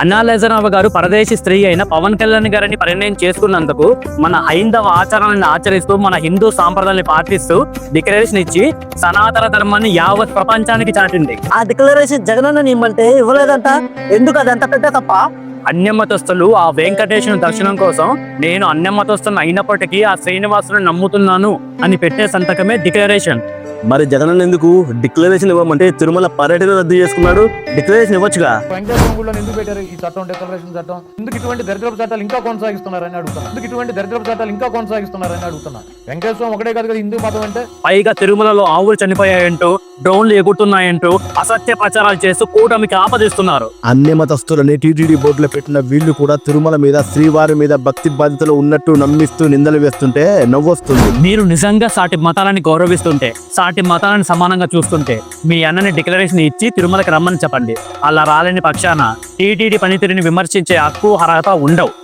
అన్నాలేజరావు గారు పరదేశీ స్త్రీ అయిన పవన్ కళ్యాణ్ గారిని పరిణయం చేసుకున్నందుకు మన హైందవ ఆచరణలను ఆచరిస్తూ మన హిందూ సాంప్రదాయాన్ని పాటిస్తూ డిక్లరేషన్ ఇచ్చి సనాతన ధర్మాన్ని యావత్ ప్రపంచానికి చాటింది. ఆ డిక్లరేషన్ జగనన్న నిమ్మంటే ఇవ్వలేదంట? ఎందుకు అదంత పెద్ద తప్ప? అన్యమతస్తులు ఆ వెంకటేశ్వరుని దర్శనం కోసం నేను అన్యమతస్తుని అయినప్పటికీ ఆ శ్రీనివాసుని నమ్ముతున్నాను అని పెట్టే సంతకమే డిక్లరేషన్ మరి జగన్ ఎందుకు డిక్లరేషన్ ఇవ్వమంటే తిరుమల పర్యటన రద్దు చేసుకున్నాడు. డిక్లరేషన్ ఇవ్వచ్చుగా? ఎందుకు పెట్టారు? ఈ చట్టం డిక్లరేషన్ చట్టం. ఎందుకు ఇటువంటి దరిద్రపు చట్టాలు ఇంకా కొనసాగిస్తున్నారని అడుగుతున్నా? ఎందుకు ఇటువంటి దరిద్రపు చట్టాలు ఇంకా కొనసాగిస్తున్నారని అడుగుతున్నా? వెంకటేశ్వరం ఒకటే కాదు కదా హిందూ మతం అంటే? పైగా తిరుమలలో ఆవులు చనిపోయాయంటూ డ్రోన్లు ఎగురుతున్నాయంటూ అసత్య ప్రచారాలు చేస్తూ కూటమికి ఆపదిస్తున్నారు. అన్ని మతస్థులని టీటీడీ బోర్డులో పెట్టిన వీళ్ళు కూడా తిరుమల మీద శ్రీవారి మీద భక్తి బాధ్యతలు ఉన్నట్టు నమ్మిస్తూ నిందలు వేస్తుంటే నవ్వొస్తుంది. మీరు నిజంగా సాటి మతాలని గౌరవిస్తుంటే సాటి మతాలను సమానంగా చూస్తుంటే మీ అన్నని డిక్లరేషన్ ఇచ్చి తిరుమలకి రమ్మని చెప్పండి. అలా రాలేని పక్షాన టీటీడీ పనితీరుని విమర్శించే హక్కు అర్హత ఉండవు.